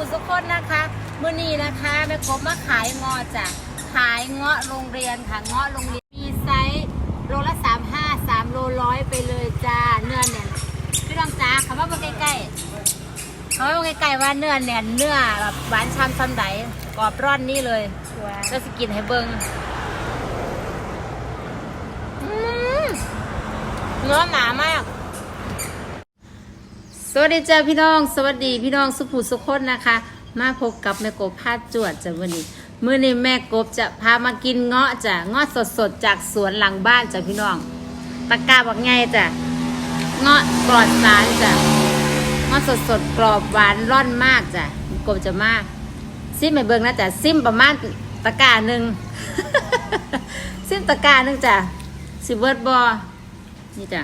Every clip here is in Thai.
ผู้สุกคนนะคะมื้อนี้นะคะแม่กบมาขายงาะจ้ะขายเงาะโรงเรียนค่ะเงาะโรงเรียนมีไซส์โลละสามห้าสามโลร้อยไปเลยจ้าเนื้อเนี่ยพี่น้องจ้าเขาว่ามาใกล้ๆเขาว่ามาใกล้ๆว่าเนื้อเนี่ยเนื้อแบบหวานช่ำซ้ำไหนกรอบร่อนนี่เลยแล้วสกินให้เบิ้งเนื้อหนามาก สวัสดีจ้าพี่น้อง สวัสดีพี่น้องสุภูสุขคนนะคะ มาพบกับแม่กบพาดจวดจ้ะวันนี้มื้อนี้แม่กบจะพามากินเงาะจ้ะเงาะสดๆจากสวนหลังบ้านจ้ะพี่น้องตะกร้าบอกไงจ้ะเงาะปลอดสารจ้ะเงาะสดๆกรอบหวานร่อนมากจ้ะแม่กบจะมากซิมไปเบิ่งนะจ้ะซิมประมาณตะกร้าหนึ่งซิมตะกร้าหนึ่งจ้ะสิเบิร์ดบอนี่จ้ะ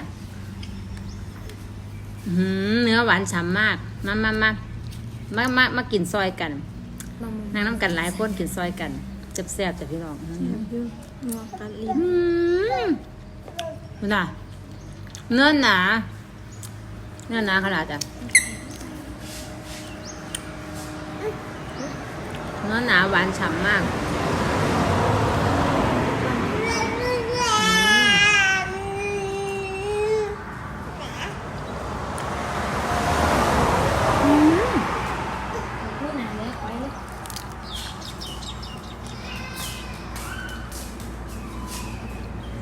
เนื้อหวานฉ่ำมาก มามามามามามากินซอยกันนั่งน้ำกันหลายคนกินซอยกันจับแซ่บๆจ้ะพี่น้องอื้อหืออืมดูน่ะเนื้อหนา เนื้อหนาขนาดจ้ะเนื้อหนาหวานฉ่ำมาก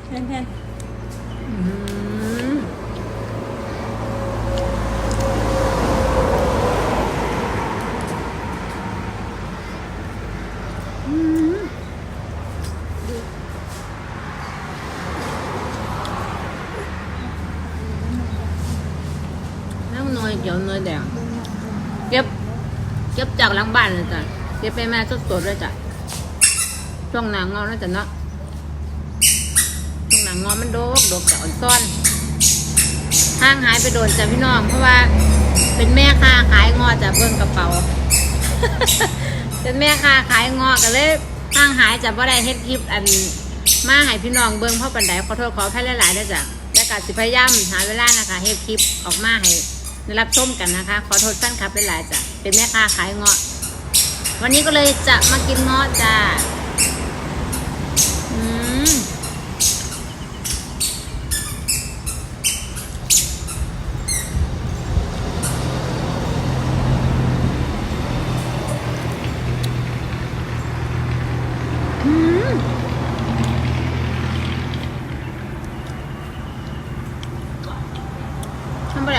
แทนแทนอื้อหืออื้อหือน้ำนอยเขียวเนยแดงเก็บ เก็บจากหลังบ้านเลยจ้ะเก็บไปแม่สดๆเลยจ้ะช่วงหนางงอแล้วจ้ะเนาะางงอมันโดกโดกจากอ่อนซ่อนห้างหายไปโดนจ้ะพี่น้อง เพราะว่าเป็นแม่ค้าขายงอจ้ะเบิ้งกระเป๋า เป็นแม่ค้าขายงอกันเลยห้างหายจ้ะเพราะได้เฮ็ดคลิปอันมาให้พี่น้องเบิ้งเพราะปันไดขอโทษขออภัยหลายๆด้วยจ้ะและกาสิพยายามหาเวลานะคะเฮ็ดคลิปออกมาให้ได้รับชมกันนะคะ ขอโทษแฟนคลับหลายๆจ้ะเป็นแม่ค้าขายงาะวันนี้ก็เลยจะมากินงาะจ้ะ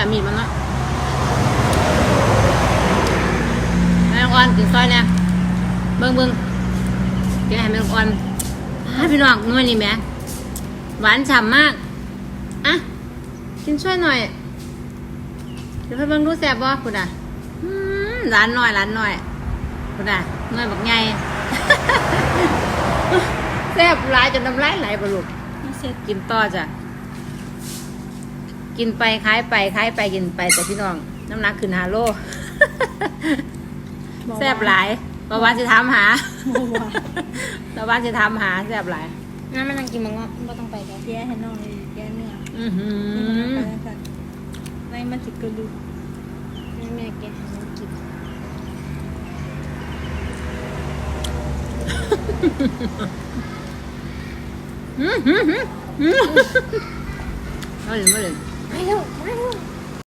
มันไม่ได้มีดมันละแม่ลูกอ่อนกินซอยเนี่ยเบิ้งเบิ้งกินให้แม่ลูกอ่อนให้พี่น้องนู่นนี่แหม่หวานฉ่ำมากอะกินช่วยหน่อยเดี๋ยวไปเบิ้งดูแซ่บบ่คุณอะอืมร้านหน่อยร้านหน่อยคุณอะหน่อยบักใหญ่แซ่บหลายจนน้ำลายไหลบ่ลูกไม่เสร็จกินต่อจ้ะ กินไปคล้ายไปคล้ายไปกินไปแต่พี่น้อง น้ำหนักขึ้นหาโลแซ่บหลายบาวานจะถามหาบาวานจะถามหาแซ่บหลายงั้นมันยังกินมังงะไม่ต้องไปแล้วแย่ให้น้องเลยแย่เนื้ออือหืออไปแล้วกันในมันติดกระดูกนี่แม่แกให้มันกินอือหือหือหือมาเลยมาเลยไปเร็ว ไปเร็ว